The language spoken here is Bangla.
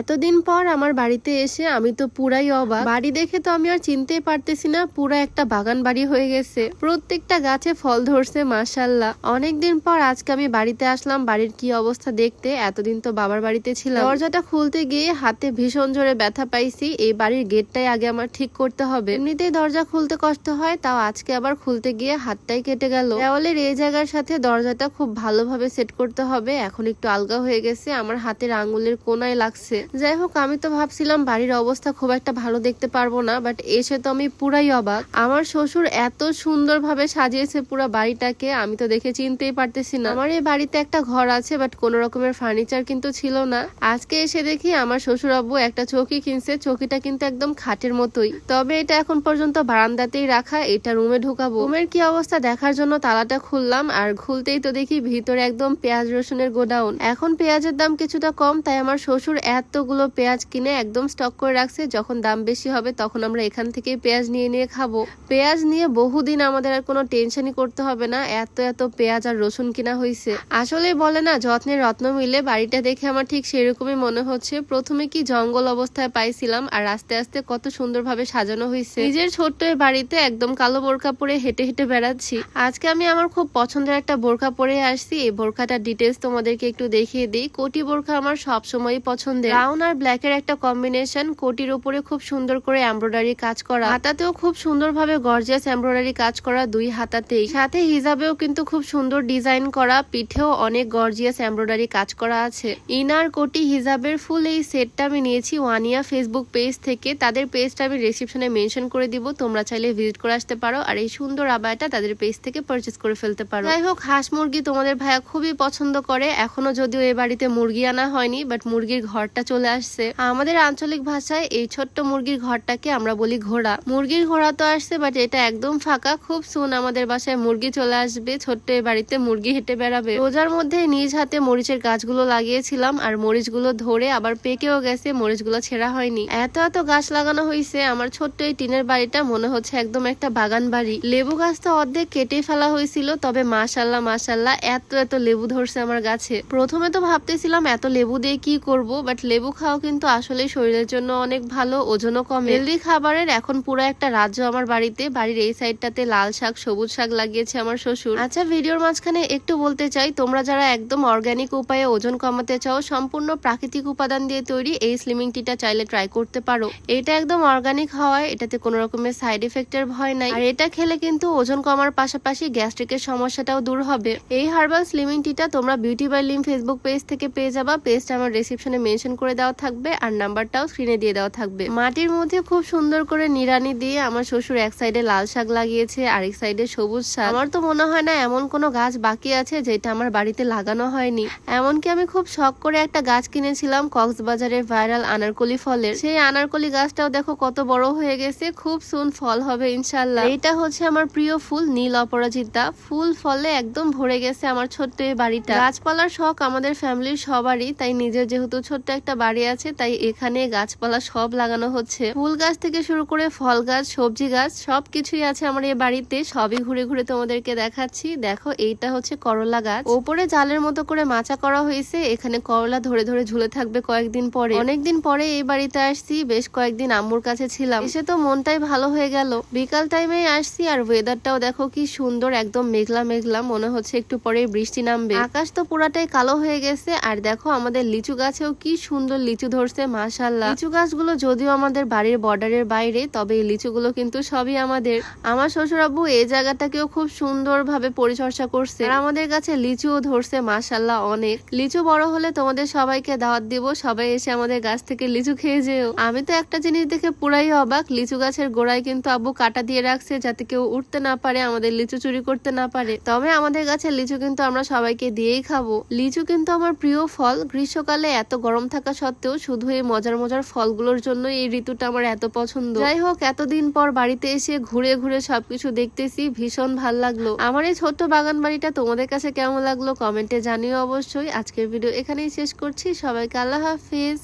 এতদিন পর আমার বাড়িতে এসে আমি তো পুরাই অবাক। বাড়ি দেখে তো আমি আর চিনতেই পারতেছি না, পুরা একটা বাগান বাড়ি হয়ে গেছে। প্রত্যেকটা গাছে ফল ধরছে মাসাল্লাহ অনেকদিন পর আজকে আমি বাড়িতে আসলাম, বাড়ির কি অবস্থা দেখতে। এতদিন তো বাবার বাড়িতে ছিলাম। দরজাটা খুলতে গিয়ে হাতে ভীষণ জোরে ব্যথা পাইছি। এই বাড়ির গেটটাই আগে আমার ঠিক করতে হবে। এমনিতেই দরজা খুলতে কষ্ট হয়, তাও আজকে আবার খুলতে গিয়ে হাতটাই কেটে গেল। দেওয়ালের এই জায়গার সাথে দরজাটা খুব ভালোভাবে সেট করতে হবে। এখন একটু আলগা হয়ে গেছে, আমার হাতের আঙ্গুলের কোনায় লাগছে। যাই হোক, আমি তো ভাবছিলাম বাড়ির অবস্থা খুব একটা ভালো দেখতে পারব না বাট এসে তো আমি পুরাই অবাক। আমার শ্বশুর এত সুন্দরভাবে সাজিয়েছে পুরো বাড়িটাকে, আমি তো দেখে চিনতেই পারতেছি না। আমার এই বাড়িতে একটা ঘর আছে বাট কোন রকমের ফার্নিচার কিন্তু ছিল না। আজকে এসে দেখি আমার শ্বশুর আব্বু একটা চৌকি কিনছে, চৌকিটা কিন্তু একদম খাটের মতোই। তবে এটা এখন পর্যন্ত বারান্দাতেই রাখা, এটা রুমে ঢুকাবো। রুমের কি অবস্থা দেখার জন্য তালাটা খুললাম, আর খুলতেই তো দেখি ভিতরে একদম পেঁয়াজ রসুনের গোডাউন। এখন পেঁয়াজের দাম কিছুটা কম, তাই আমার শ্বশুর এতগুলো পেঁয়াজ কিনে একদম স্টক করে রাখছে, যখন দাম বেশি হবে তখন আমরা এখান থেকে পেঁয়াজ নিয়ে নিয়ে খাব। পেঁয়াজ নিয়ে বহুদিন আমাদের আর কোনো টেনশনই করতে হবে না, এত এত পেঁয়াজ আর রসুন কিনা হয়েছে আসলে বলে না যত্নের রত্ন মিলে বাড়িটা দেখে আমার ঠিক সেরকমই মনে হচ্ছে। প্রথমে কি জঙ্গল অবস্থায় পাইছিলাম আর আস্তে আস্তে কত সুন্দরভাবে সাজানো হয়েছে নিজের ছোট্ট বাড়িতে একদম কালো বোরকা পরে হেঁটে হেঁটে বেড়াচ্ছি। আজকে আমি আমার খুব পছন্দের একটা বোরকা পরে আসছি। এই বোরখাটার ডিটেলস তোমাদেরকে একটু দেখিয়ে দিই। কোটি বোরখা আমার সব সময়ই পছন্দের। ব্রাউন আর ব্ল্যাক এর একটা কম্বিনেশন কোটির উপরে খুব সুন্দর করে এমব্রয়ডারি কাজ করা। হাতাতেও খুব সুন্দরভাবে গর্জিয়াস এমব্রয়ডারি কাজ করা দুই হাতাতেই। সাথে হিজাবেও কিন্তু খুব সুন্দর ডিজাইন করা, পিঠেও অনেক গর্জিয়াস এমব্রয়ডারি কাজ করা আছে। ইনার কোটি হিজাবের ফুল এই সেটটা আমি নিয়েছি ওয়ানিয়া ফেসবুক পেজ থেকে। তাদের পেজটা আমি রিসিপশনে মেনশন করে দিব। তোমরা চাইলে ভিজিট করে আসতে পারো। আর এই সুন্দর আবায়াটা তাদের পেজ থেকে পারচেস করে ফেলতে পারো। যাই হোক, হাঁস মুরগি তোমাদের ভাইয়া খুবই পছন্দ করে। এখনও যদিও এ বাড়িতে মুরগি আনা হয়নি বাট মুরগির ঘরটা চলে আসছে। আমাদের আঞ্চলিক ভাষায় এই ছোট্ট মুরগির ঘরটাকে আমরা বলি ঘোড়া। মুরগির ঘোড়া তো আসছে বাট এটা একদম ফাঁকা। খুব সুন আমাদের বাসায় মুরগি চলে আসবে। ছোট্ট বাড়িতে মুরগি হেঁটে বেড়াবে। রোজার মধ্যে নিজ হাতে মরিচের গাছগুলো লাগিয়েছিলাম, আর মরিচগুলো ধরে আবার পেকেও গেছে, মরিচগুলো ছেঁড়া হয়নি। এত এত গাছ লাগানো হয়েছে আমার ছোট্ট এই টিনের বাড়িটা মনে হচ্ছে একদম একটা বাগান বাড়ি। লেবু গাছটা অর্ধেক কেটে ফেলা হয়েছিল তবে মাশাল্লাহ মাশাল্লাহ, এত এত লেবু ধরছে আমার গাছে। প্রথমে তো ভাবতেছিলাম, এত লেবু দিয়ে কি করব? বাট লেবু খাওয়া কিন্তু আসলে শরীরের জন্য অনেক ভালো, ওজনও কমে। হেলদি খাবারের এখন পুরো একটা রাজ্য আমার বাড়িতে। বাড়ির এই সাইডটাতে লাল শাক, সবুজ শাক লাগিয়েছে আমার শ্বশুর। আচ্ছা ভিডিওর মাঝখানে একটু বলতে চাই, তোমরা যারা একদম অর্গানিক উপায়ে ওজন কমাতে চাও, সম্পূর্ণ প্রাকৃতিক উপাদান দিয়ে তৈরি এই স্লিমিং টিটা চাইলে ট্রাই করতে পারো। এটা একদম অর্গানিক হওয়ায়, এটাতে কোনো রকমের সাইড এফেক্টের ভয় নাই। আর এটা খেলে কিন্তু ওজন কমার পাশাপাশি গ্যাস্ট্রিকের সমস্যাটাও দূর হবে। এই হার্বাল স্লিমিং টিটা তোমরা beauty by Lim Facebook page থেকে পেয়ে যাবা। পেজটা আমার রিসিপশনে মেনশন করে দেওয়া থাকবে আর নাম্বারটাও স্ক্রিনে দিয়ে দেওয়া থাকবে। মাটির মধ্যে খুব সুন্দর করে নিড়ানি দিয়ে আমার শ্বশুর এক সাইডে লাল শাক লাগিয়েছে, আরেক সাইডে সবুজ শাক। আমার তো মনে হয় না এমন কোনো গাছ বাকি আছে যেটা আমার বাড়িতে লাগানো হয়নি। এমনকি আমি খুব শখ করে একটা গাছ কিনেছিলাম কক্সবাজারের ভাইরাল আনারকলি ফলের। সেই আনারকলি গাছটাও দেখো কত বড় হয়ে গেছে, খুব সুন ফল হবে ইনশাল্লাহ। এটা হচ্ছে আমার প্রিয় ফুল নীল অপরাজিতা। ফুল ফলে একদম ভরে গেছে আমার ছোট্ট এই বাড়িটা। গাছপালার শখ আমাদের ফ্যামিলির সবারই, তাই নিজের যেহেতু ছোট্ট একটা বাড়ি আছে, তাই এখানে গাছপালা সব লাগানো হচ্ছে। ফুল গাছ থেকে শুরু করে ফল গাছ, সবজি গাছ সব কিছুই আছে আমার এই বাড়িতে। সবই ঘুরে ঘুরে তোমাদেরকে দেখাচ্ছি। দেখো, এইটা হচ্ছে করলা গাছ। ওপরে জালের মতো করে মাচা করা হয়েছে। এখানে করলা ধরে ধরে ঝুলে থাকবে কয়েকদিন পরে। অনেকদিন পরে এই বাড়িতে আসছি। বেশ কয়েকদিন আম্মুর কাছে ছিলাম। এসে তো মনটাই ভালো হয়ে গেল। বিকাল টাইমে আসছি আর ওয়েদারটাও দেখো কি সুন্দর, একদম মেঘলা মেঘলা। মনে হচ্ছে একটু পরে বৃষ্টি নামবে। আকাশ তো পুরাটাই কালো হয়ে গেছে। আর দেখো, আমাদের লিচু গাছেও কি সুন্দর লিচু ধরছে মাশাল্লাহ লিচু গাছগুলো যদিও আমাদের বাড়ির বর্ডারের বাইরে, তবে এই লিচুগুলো কিন্তু সবই আমাদের। আমার শ্বশুর আব্বু এই জায়গাটাকেও খুব সুন্দর ভাবে পরিচর্যা করছে। আর আমাদের কাছে লিচুও ধরছে মাশাল্লাহ অনেক। লিচু বড় হলে তোমাদের সবাইকে দাওয়াত দিব, সবাই এসে আমাদের গাছ থেকে লিচু খেয়ে যেও। আমি তো একটা জিনিস দেখে পুরাই অবাক, লিচু গাছের গোড়ায় কিন্তু আব্বু কাটা দিয়ে রাখছে যাতে কেউ উঠতে না পারে, আমাদের লিচু চুরি করতে না পারে। তবে আমাদের গাছের লিচু কিন্তু আমরা সবাইকে দিয়েই খাব। লিচু কিন্তু আমার প্রিয় ফল, গ্রীষ্মকালে এত গরম থাকা সত্ত্বেও শুধু এই মজার মজার ফলগুলোর জন্য এই ঋতুটা আমার এত পছন্দ। যাই হোক, এতদিন পর বাড়িতে এসে ঘুরে ঘুরে সবকিছু দেখতেছি, ভীষণ ভালো লাগল। আমার এই ছোট্ট বাগান বাড়িটা তোমাদের কাছে কেমন লাগল কমেন্টে জানিও অবশ্যই। আজকের ভিডিও এখানেই শেষ করছি। সবাইকে আল্লাহ হাফিজ।